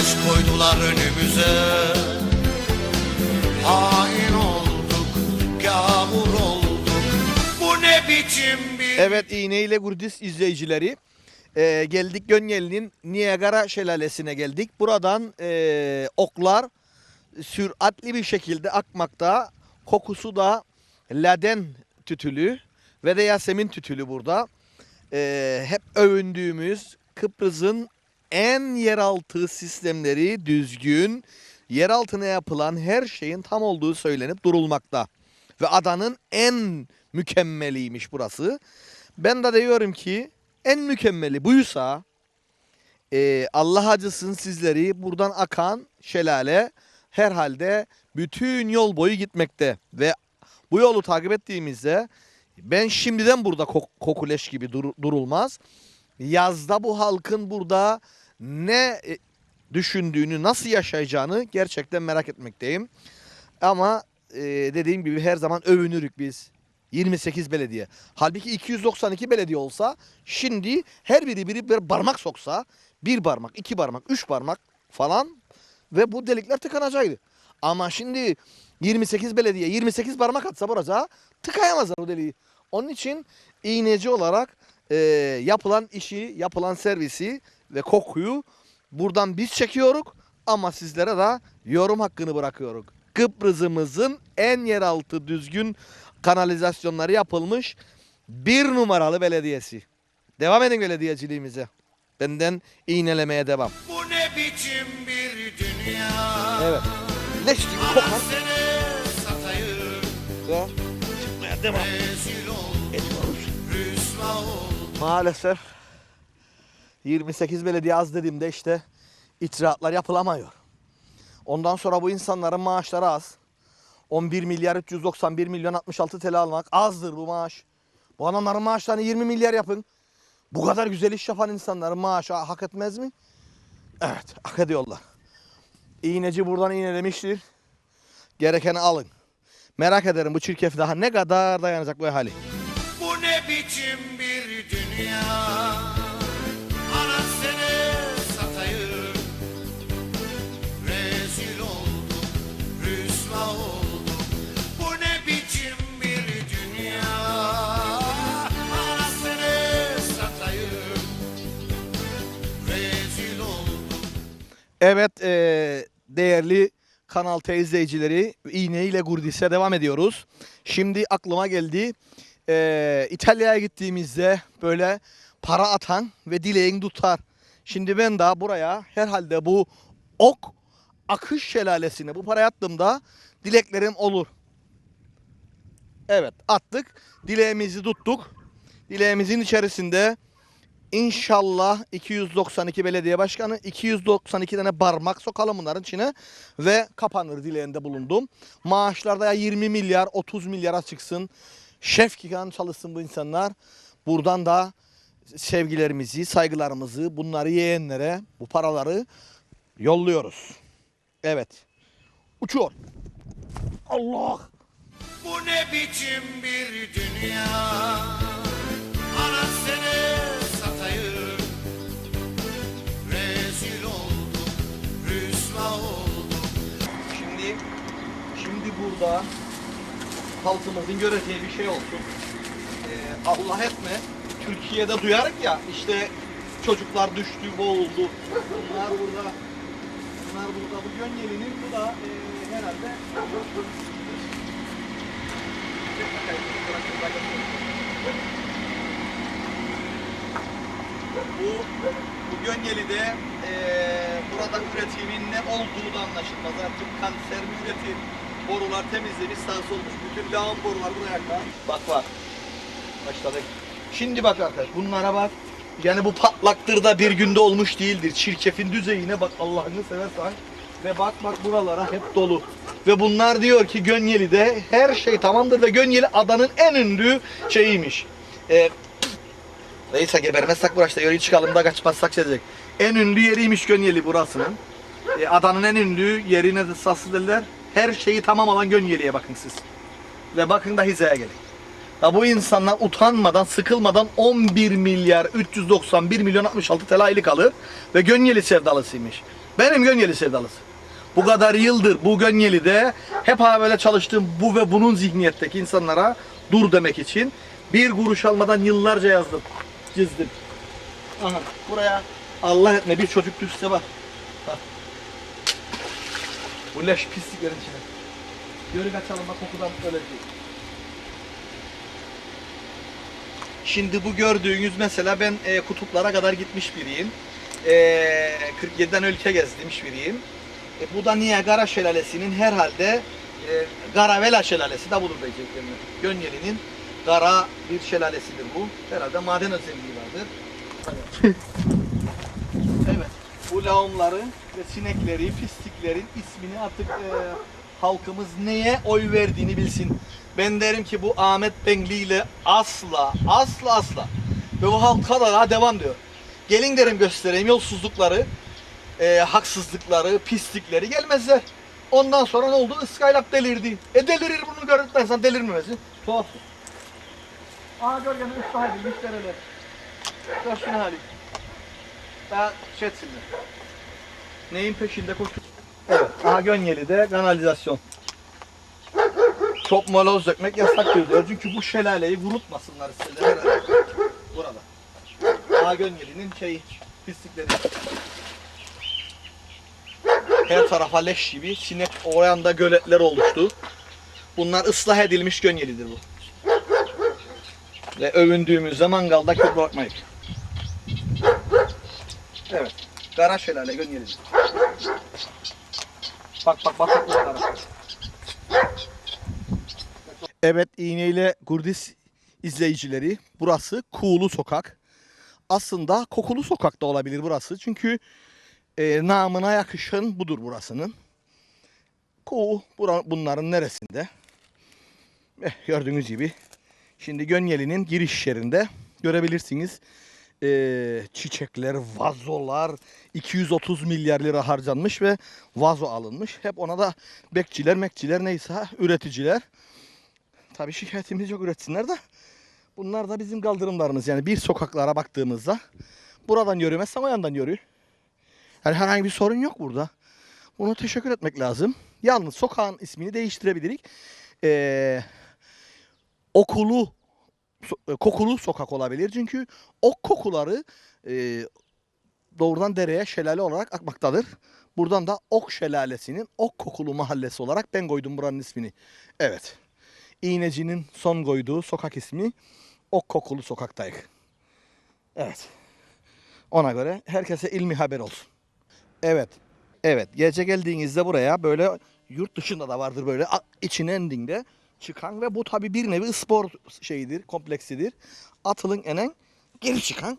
Barış koydular önümüze Hain olduk, gavur olduk Bu ne biçim bir Evet İğne ile Gurdis izleyicileri. Ee, geldik Gönyeli'nin Niagara şelalesine geldik. Buradan ee, oklar süratli bir şekilde akmakta. Kokusu da laden tütülü ve de yasemin tütülü burada. Ee, hep övündüğümüz Kıbrıs'ın en yeraltı sistemleri düzgün, yer altına yapılan her şeyin tam olduğu söylenip durulmakta. Ve adanın en mükemmeliymiş burası. Ben de diyorum ki en mükemmeli buysa e, Allah acısın sizleri buradan akan şelale herhalde bütün yol boyu gitmekte. Ve bu yolu takip ettiğimizde ben şimdiden burada kok- kokuleş gibi dur- durulmaz. Yazda bu halkın burada ne e, düşündüğünü, nasıl yaşayacağını gerçekten merak etmekteyim. Ama e, dediğim gibi her zaman övünürük biz. 28 belediye. Halbuki 292 belediye olsa şimdi her biri biri bir parmak soksa bir parmak, iki parmak, üç parmak falan ve bu delikler tıkanacaktı. Ama şimdi 28 belediye 28 parmak atsa buraya tıkayamazlar o deliği. Onun için iğneci olarak e, yapılan işi, yapılan servisi ve kokuyu buradan biz çekiyoruz ama sizlere de yorum hakkını bırakıyoruz. Kıbrıs'ımızın en yeraltı düzgün kanalizasyonları yapılmış bir numaralı belediyesi. Devam edin belediyeciliğimize. Benden iğnelemeye devam. Bu ne biçim bir dünya Evet. Leş gibi kokan ve çıkmaya devam Maalesef 28 belediye az dediğimde işte icraatlar yapılamıyor. Ondan sonra bu insanların maaşları az. 11 milyar 391 milyon 66 TL almak azdır bu maaş. Bu adamların maaşlarını 20 milyar yapın. Bu kadar güzel iş yapan insanların maaşı hak etmez mi? Evet hak ediyorlar. İğneci buradan iğnelemiştir. Gerekeni alın. Merak ederim bu çirkef daha ne kadar dayanacak bu hali. Evet eee, değerli Kanal T izleyicileri iğne ile Gurdis'e devam ediyoruz. Şimdi aklıma geldi eee, İtalya'ya gittiğimizde böyle para atan ve dileğin tutar. Şimdi ben daha buraya herhalde bu ok akış şelalesine bu parayı attığımda dileklerim olur. Evet attık. Dileğimizi tuttuk. Dileğimizin içerisinde İnşallah 292 belediye başkanı 292 tane parmak sokalım bunların içine ve kapanır dileğinde bulundum. Maaşlarda ya 20 milyar 30 milyara çıksın. Şef kikan çalışsın bu insanlar. Buradan da sevgilerimizi, saygılarımızı bunları yiyenlere bu paraları yolluyoruz. Evet. Uçuyor. Allah. Bu ne biçim bir dünya Ana şimdi burada halkımızın göreceği bir şey olsun. Ee, Allah etme. Türkiye'de duyarık ya işte çocuklar düştü, boğuldu. Bunlar burada bunlar burada bu Gönyeli'nin bu da e, herhalde bu, bu Gönyeli'de e, burada üretimin ne olduğu da anlaşılmaz. Artık kanser mi borular temizlemiş, sağ olmuş. Bütün lağım borular buraya kadar. Bak bak. Başladık. Şimdi bak arkadaş bunlara bak. Yani bu patlaktır da bir günde olmuş değildir. Çirkefin düzeyine bak Allah'ını seversen. Ve bak bak buralara hep dolu. Ve bunlar diyor ki Gönyeli'de her şey tamamdır ve Gönyeli adanın en ünlü şeyiymiş. Ee, Neyse gebermezsek burası yürü çıkalım da kaçmazsak şey diyecek. En ünlü yeriymiş Gönyeli burasının. E, adanın en ünlü yerine de sası derler. Her şeyi tamam olan Gönyeli'ye bakın siz. Ve bakın da hizaya gelin. Ya bu insanlar utanmadan, sıkılmadan 11 milyar 391 milyon 66 TL aylık alır ve Gönyeli sevdalısıymış. Benim Gönyeli sevdalısı. Bu kadar yıldır bu Gönyeli'de hep ha böyle çalıştığım bu ve bunun zihniyetteki insanlara dur demek için bir kuruş almadan yıllarca yazdım. Çizdim. Aha buraya Allah etme bir çocuk düşse bak. Bak. Bu leş pisliklerin içine. Yörük açalım bak kokudan ölecek. Şimdi bu gördüğünüz mesela ben e, kutuplara kadar gitmiş biriyim. E, 47'den ülke gezmiş biriyim. E, bu da Niagara Şelalesi'nin herhalde e, Garavela Şelalesi de budur diyeceklerim. Gönyeli'nin kara bir şelalesidir bu. Herhalde maden özelliği vardır. Bu lağımların ve sinekleri, pisliklerin ismini artık e, halkımız neye oy verdiğini bilsin. Ben derim ki bu Ahmet Bengli ile asla, asla asla ve bu halka da daha devam diyor. Gelin derim göstereyim yolsuzlukları, e, haksızlıkları, pislikleri gelmezler. Ondan sonra ne oldu? Iskaylak delirdi. E delirir bunu görürsen sen delirmemesi. Tuhaf. Aa gör gene ıslah edilmiş dereler. Gör şunu hali. Daha şey. Neyin peşinde koştu? Evet. Aha Gönyeli'de kanalizasyon. Çok moloz dökmek yasak diyor. Çünkü bu şelaleyi vurutmasınlar istedim herhalde. Burada. Aha Gönyeli'nin şeyi, pislikleri. Her tarafa leş gibi sinek oranda göletler oluştu. Bunlar ıslah edilmiş Gönyeli'dir bu. Ve övündüğümüzde mangalda kül bırakmayız. Evet. Kara şelale. Bak bak bak bak. bak. Evet iğneyle Gurdis izleyicileri burası Kuğulu Sokak. Aslında Kokulu Sokak da olabilir burası. Çünkü e, namına yakışan budur burasının. Kuğu bura, bunların neresinde? Eh, gördüğünüz gibi. Şimdi Gönyeli'nin giriş yerinde görebilirsiniz. E, çiçekler, vazolar 230 milyar lira harcanmış ve vazo alınmış. Hep ona da bekçiler, mekçiler neyse üreticiler. Tabii şikayetimiz yok üretsinler de. Bunlar da bizim kaldırımlarımız. Yani bir sokaklara baktığımızda buradan yürümezsen o yandan yürü. Yani herhangi bir sorun yok burada. Bunu teşekkür etmek lazım. Yalnız sokağın ismini değiştirebilirik. Ee, okulu e, kokulu sokak olabilir. Çünkü ok kokuları e, doğrudan dereye şelale olarak akmaktadır. Buradan da Ok Şelalesi'nin Ok Kokulu Mahallesi olarak ben koydum buranın ismini. Evet. İğneci'nin son koyduğu sokak ismi Ok Kokulu Sokak'tayız. Evet. Ona göre herkese ilmi haber olsun. Evet. Evet. Gece geldiğinizde buraya böyle yurt dışında da vardır böyle içine indiğinde çıkan ve bu tabi bir nevi spor şeyidir, kompleksidir. Atılın enen geri çıkan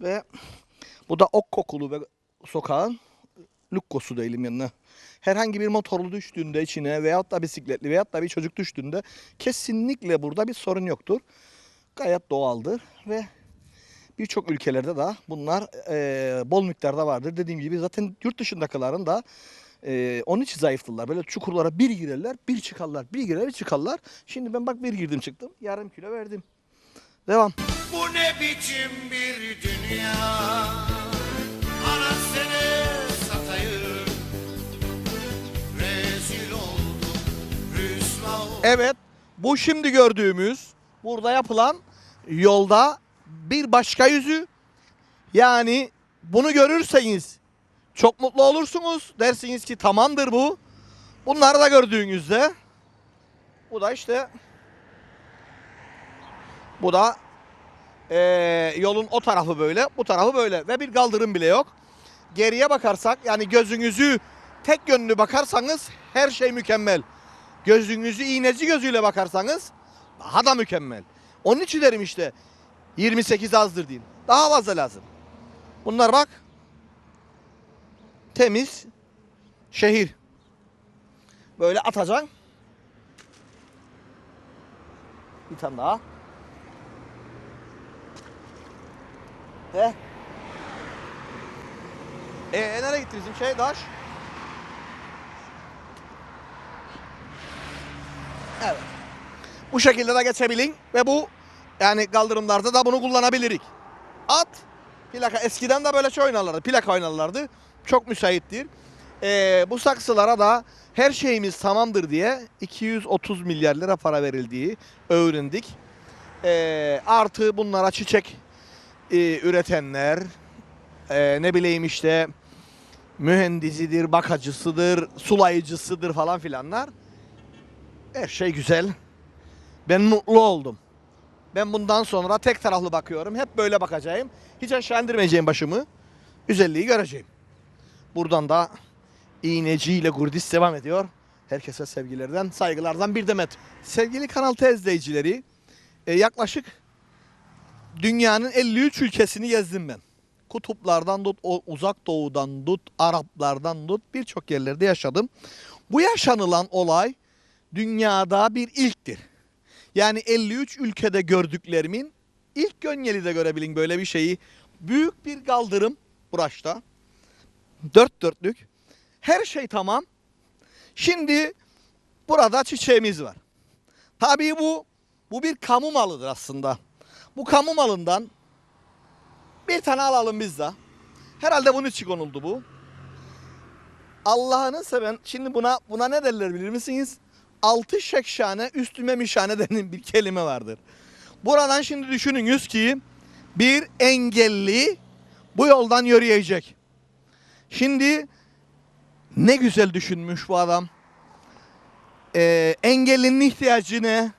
ve bu da ok kokulu ve sokağın lukkosu diyelim yanına. Herhangi bir motorlu düştüğünde içine veyahut da bisikletli veyahut da bir çocuk düştüğünde kesinlikle burada bir sorun yoktur. Gayet doğaldır ve birçok ülkelerde de bunlar eee, bol miktarda vardır. Dediğim gibi zaten yurt dışındakilerin da eee, onun için zayıftırlar. Böyle çukurlara bir girerler, bir çıkarlar, bir girer, bir çıkarlar. Şimdi ben bak bir girdim çıktım, yarım kilo verdim. Devam. Bu ne biçim bir dünya Anasını satayım Rezil oldum Rüsva oldum Evet, bu şimdi gördüğümüz burada yapılan yolda bir başka yüzü. Yani bunu görürseniz çok mutlu olursunuz. Dersiniz ki tamamdır bu. Bunları da gördüğünüzde bu da işte bu da eee, yolun o tarafı böyle, bu tarafı böyle ve bir kaldırım bile yok. Geriye bakarsak yani gözünüzü tek yönlü bakarsanız her şey mükemmel. Gözünüzü iğneci gözüyle bakarsanız daha da mükemmel. Onun için derim işte 28 azdır deyin. Daha fazla lazım. Bunlar bak temiz şehir. Böyle atacaksın. Bir tane daha. He. Ee nereye gitti bizim şey Daş? Evet. Bu şekilde de geçebilin ve bu yani kaldırımlarda da bunu kullanabilirik. At plaka eskiden de böyle şey oynarlardı. Plaka oynarlardı. Çok müsaittir. Ee, bu saksılara da her şeyimiz tamamdır diye 230 milyar lira para verildiği öğrendik. Ee, artı bunlara çiçek e, üretenler, e, ne bileyim işte mühendisidir, bakıcısıdır, sulayıcısıdır falan filanlar. Her şey güzel. Ben mutlu oldum. Ben bundan sonra tek taraflı bakıyorum. Hep böyle bakacağım. Hiç aşağı indirmeyeceğim başımı. Güzelliği göreceğim. Buradan da İğneci ile Gurdis devam ediyor. Herkese sevgilerden, saygılardan bir demet. Sevgili Kanal T izleyicileri, e, yaklaşık dünyanın 53 ülkesini gezdim ben. Kutuplardan tut, uzak doğudan tut, Araplardan tut birçok yerlerde yaşadım. Bu yaşanılan olay dünyada bir ilktir. Yani 53 ülkede gördüklerimin ilk Gönyeli'de görebilin böyle bir şeyi. Büyük bir kaldırım Buraş'ta. Dört dörtlük. Her şey tamam. Şimdi burada çiçeğimiz var. Tabii bu bu bir kamu malıdır aslında. Bu kamu malından bir tane alalım biz de. Herhalde bunun için konuldu bu. Allah'ını seven şimdi buna buna ne derler bilir misiniz? Altı şekşane üstüme mişane denen bir kelime vardır. Buradan şimdi düşününüz ki bir engelli bu yoldan yürüyecek. Şimdi ne güzel düşünmüş bu adam. Ee, engellinin ihtiyacı?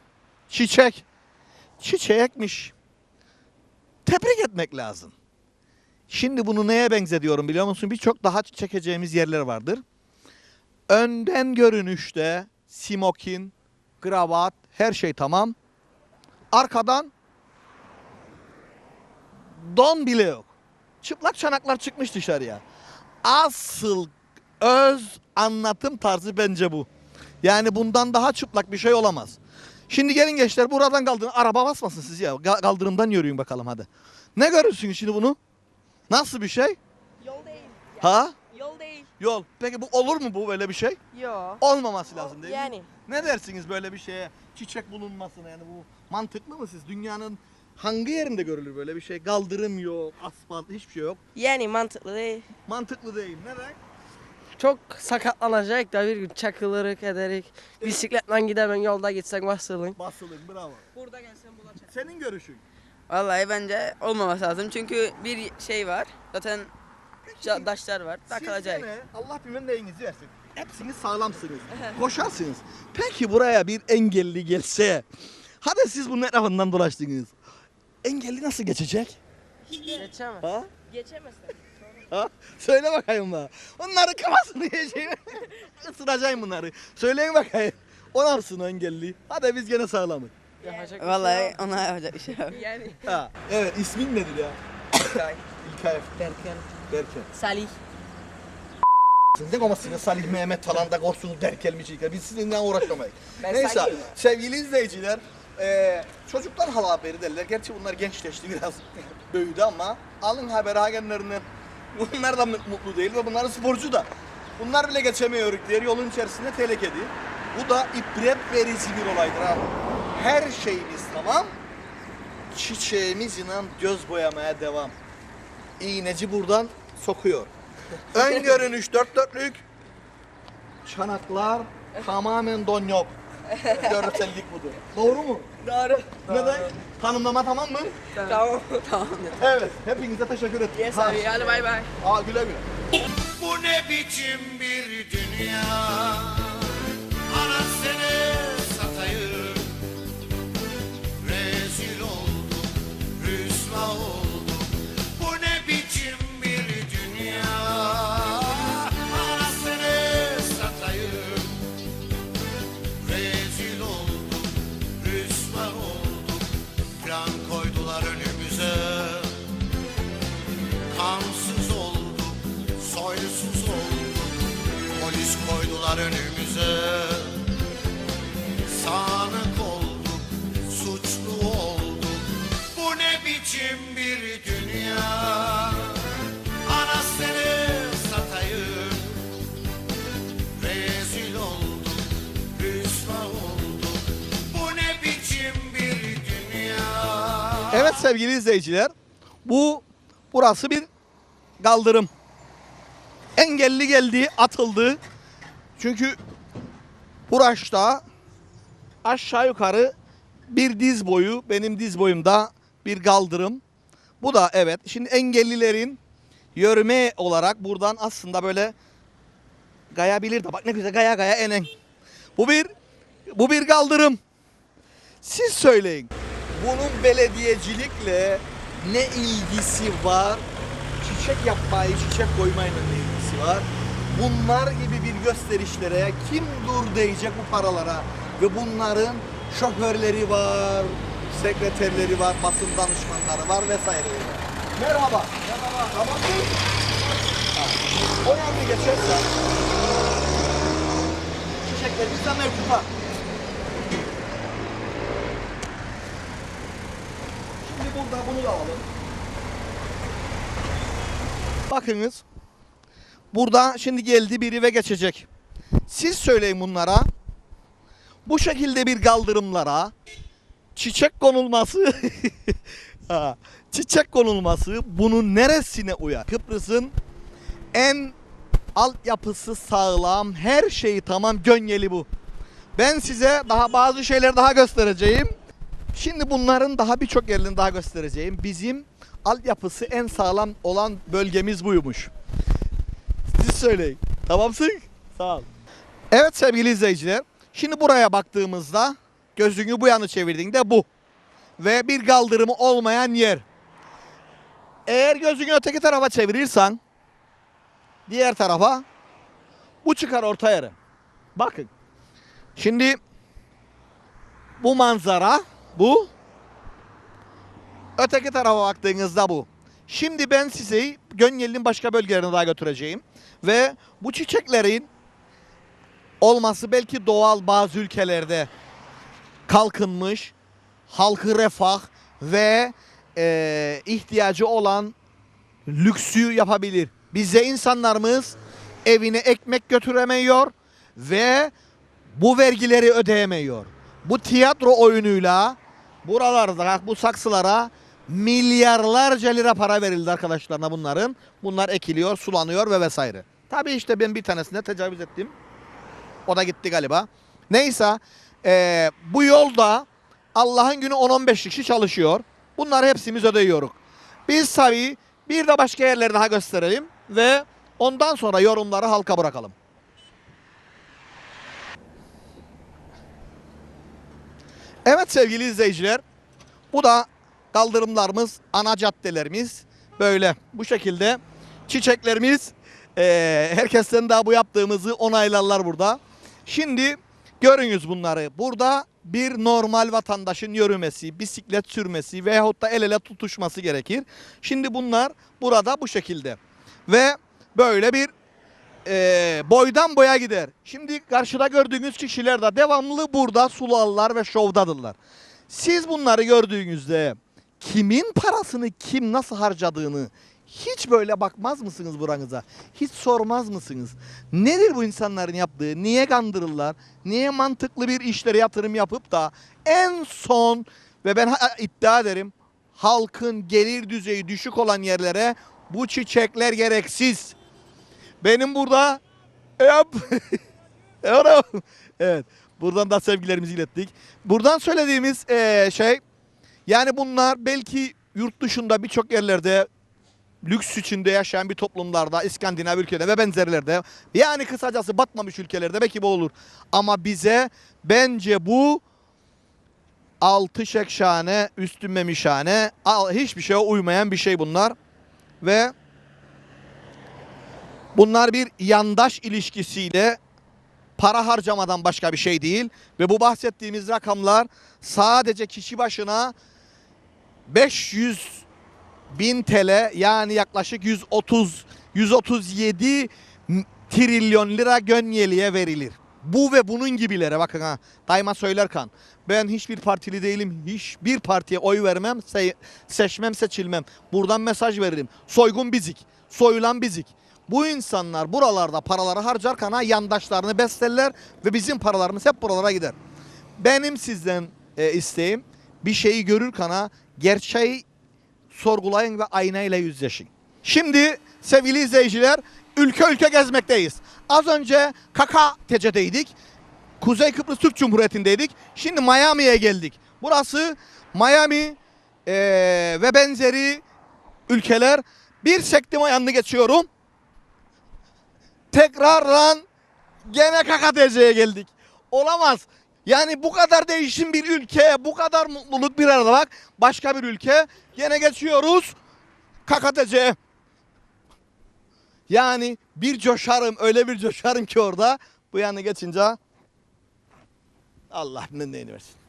Çiçek. Çiçekmiş. Tebrik etmek lazım. Şimdi bunu neye benzetiyorum biliyor musun? Birçok daha çekeceğimiz yerler vardır. Önden görünüşte simokin, kravat, her şey tamam. Arkadan don bile yok. Çıplak çanaklar çıkmış dışarıya. Asıl öz anlatım tarzı bence bu. Yani bundan daha çıplak bir şey olamaz. Şimdi gelin gençler buradan kaldırın. Araba basmasın siz ya. Kaldırımdan yürüyün bakalım hadi. Ne görürsünüz şimdi bunu? Nasıl bir şey? Yol değil. Ha? Yol değil. Yol. Peki bu olur mu bu böyle bir şey? Yo. Olmaması lazım değil mi? Yani. Ne dersiniz böyle bir şeye? Çiçek bulunmasına yani bu mantıklı mı siz? Dünyanın hangi yerinde görülür böyle bir şey? Kaldırım yok, asfalt hiçbir şey yok. Yani mantıklı değil. Mantıklı değil. Neden? Çok sakatlanacak da bir gün çakılırık ederik. Bisikletle gidemem yolda gitsen basılın. Basılın bravo. Burada gelsen bulacak. Senin görüşün. Vallahi bence olmaması lazım çünkü bir şey var zaten ca- daşlar var takılacak. Siz gene Allah bilmem neyinizi versin. Hepsiniz sağlamsınız. Koşarsınız. Peki buraya bir engelli gelse. Hadi siz bunun etrafından dolaştınız. Engelli nasıl geçecek? Geçemez. Ha? Geçemezsin. Ha? Söyle bakayım bana. Onları kafasını yiyeceğim. Isıracağım bunları. Söyleyin bakayım. O nasıl engelli? Hadi biz gene sağlamız. Yapacak bir şey Vallahi yok. ona yapacak bir şey yok. Yani. Ha. Evet ismin nedir ya? İlkay. İlkay Berken. Berke. Salih. Ne komasınız Salih Mehmet falan da korsunuz derkel mi çiğker. Biz sizinle uğraşamayız. Ben Neyse Salih'im. sevgili izleyiciler. Eee çocuklar hala haberi derler. Gerçi bunlar gençleşti biraz büyüdü ama alın haber hagenlerinden. Bunlar da mutlu değil ve bunlar sporcu da. Bunlar bile geçemiyor diğer yolun içerisinde telekedi. Bu da ibret verici bir olaydır ha. Her şeyimiz tamam. Çiçeğimiz inan göz boyamaya devam. İğneci buradan sokuyor. Ön görünüş dört dörtlük. Çanaklar tamamen don yok. Görsellik budur. Doğru mu? Doğru. Neden? Tanımlama tamam mı? Tamam. tamam. Evet. Hepinize teşekkür ederim. Yes abi hadi bay bay. Aa güle güle. Bu ne biçim bir dünya Anasını satayım Evet sevgili izleyiciler. Bu burası bir kaldırım. engelli geldi, atıldı. Çünkü Huraş'ta aşağı yukarı bir diz boyu, benim diz boyumda bir kaldırım. Bu da evet. Şimdi engellilerin yürüme olarak buradan aslında böyle gayabilir de bak ne güzel gaya gaya enen. Bu bir bu bir kaldırım. Siz söyleyin. Bunun belediyecilikle ne ilgisi var? Çiçek yapmayı, çiçek koymayla ne ilgisi var? Bunlar gibi bir gösterişlere kim dur diyecek bu paralara? Ve bunların şoförleri var, sekreterleri var, basın danışmanları var vesaire. Merhaba. Merhaba. Tamam? Ha. O yandı geçersen çiçekler bizden mevcut ha. Burada bunu da alalım. Bakınız. Burada şimdi geldi biri ve geçecek. Siz söyleyin bunlara. Bu şekilde bir kaldırımlara çiçek konulması çiçek konulması bunun neresine uyar? Kıbrıs'ın en altyapısı sağlam, her şeyi tamam gönyeli bu. Ben size daha bazı şeyler daha göstereceğim. Şimdi bunların daha birçok yerini daha göstereceğim. Bizim altyapısı en sağlam olan bölgemiz buymuş. Siz söyleyin. Tamamsın? Sağ ol. Evet sevgili izleyiciler. Şimdi buraya baktığımızda gözünü bu yana çevirdiğinde bu. Ve bir kaldırımı olmayan yer. Eğer gözünü öteki tarafa çevirirsen diğer tarafa bu çıkar orta yere. Bakın. Şimdi bu manzara bu. Öteki tarafa baktığınızda bu. Şimdi ben sizi Gönyeli'nin başka bölgelerine daha götüreceğim. Ve bu çiçeklerin olması belki doğal bazı ülkelerde kalkınmış, halkı refah ve eee, ihtiyacı olan lüksü yapabilir. Bize insanlarımız evine ekmek götüremiyor ve bu vergileri ödeyemiyor. Bu tiyatro oyunuyla buralarda bu saksılara milyarlarca lira para verildi arkadaşlarına bunların. Bunlar ekiliyor, sulanıyor ve vesaire. Tabii işte ben bir tanesine tecavüz ettim. O da gitti galiba. Neyse eee, bu yolda Allah'ın günü 10-15 kişi çalışıyor. Bunları hepsimiz ödeyiyoruz. Biz tabii bir de başka yerleri daha gösterelim ve ondan sonra yorumları halka bırakalım. Evet sevgili izleyiciler, bu da kaldırımlarımız, ana caddelerimiz böyle bu şekilde çiçeklerimiz. eee herkesten daha bu yaptığımızı onaylarlar burada. Şimdi görünüz bunları. Burada bir normal vatandaşın yürümesi, bisiklet sürmesi veyahut da el ele tutuşması gerekir. Şimdi bunlar burada bu şekilde. Ve böyle bir eee, boydan boya gider. Şimdi karşıda gördüğünüz kişiler de devamlı burada sularlar ve şovdadırlar. Siz bunları gördüğünüzde kimin parasını kim nasıl harcadığını hiç böyle bakmaz mısınız buranıza? Hiç sormaz mısınız? Nedir bu insanların yaptığı? Niye kandırırlar? Niye mantıklı bir işlere yatırım yapıp da en son ve ben iddia ederim halkın gelir düzeyi düşük olan yerlere bu çiçekler gereksiz. Benim burada yap. evet. Buradan da sevgilerimizi ilettik. Buradan söylediğimiz eee, şey yani bunlar belki yurt dışında birçok yerlerde lüks içinde yaşayan bir toplumlarda, İskandinav ülkelerde ve benzerlerde yani kısacası batmamış ülkelerde belki bu olur. Ama bize bence bu altı şekşane, üstü memişhane, al- hiçbir şeye uymayan bir şey bunlar. Ve bunlar bir yandaş ilişkisiyle para harcamadan başka bir şey değil. Ve bu bahsettiğimiz rakamlar sadece kişi başına 500 bin TL yani yaklaşık 130 137 m- trilyon lira Gönyeli'ye verilir. Bu ve bunun gibilere bakın ha. Daima söylerken ben hiçbir partili değilim. Hiçbir partiye oy vermem, se- seçmem, seçilmem. Buradan mesaj veririm. Soygun bizik, soyulan bizik. Bu insanlar buralarda paraları harcarken ha yandaşlarını beslerler ve bizim paralarımız hep buralara gider. Benim sizden e, isteğim bir şeyi görürken ha gerçeği sorgulayın ve aynayla yüzleşin. Şimdi sevgili izleyiciler ülke ülke gezmekteyiz. Az önce KKTC'deydik. Kuzey Kıbrıs Türk Cumhuriyeti'ndeydik. Şimdi Miami'ye geldik. Burası Miami eee, ve benzeri ülkeler. Bir sektim yanını geçiyorum. Tekrardan gene KKTC'ye geldik. Olamaz. Yani bu kadar değişim bir ülke, bu kadar mutluluk bir arada bak. Başka bir ülke. Gene geçiyoruz. KKTC. Yani bir coşarım, öyle bir coşarım ki orada. Bu yanına geçince Allah ne neyini versin.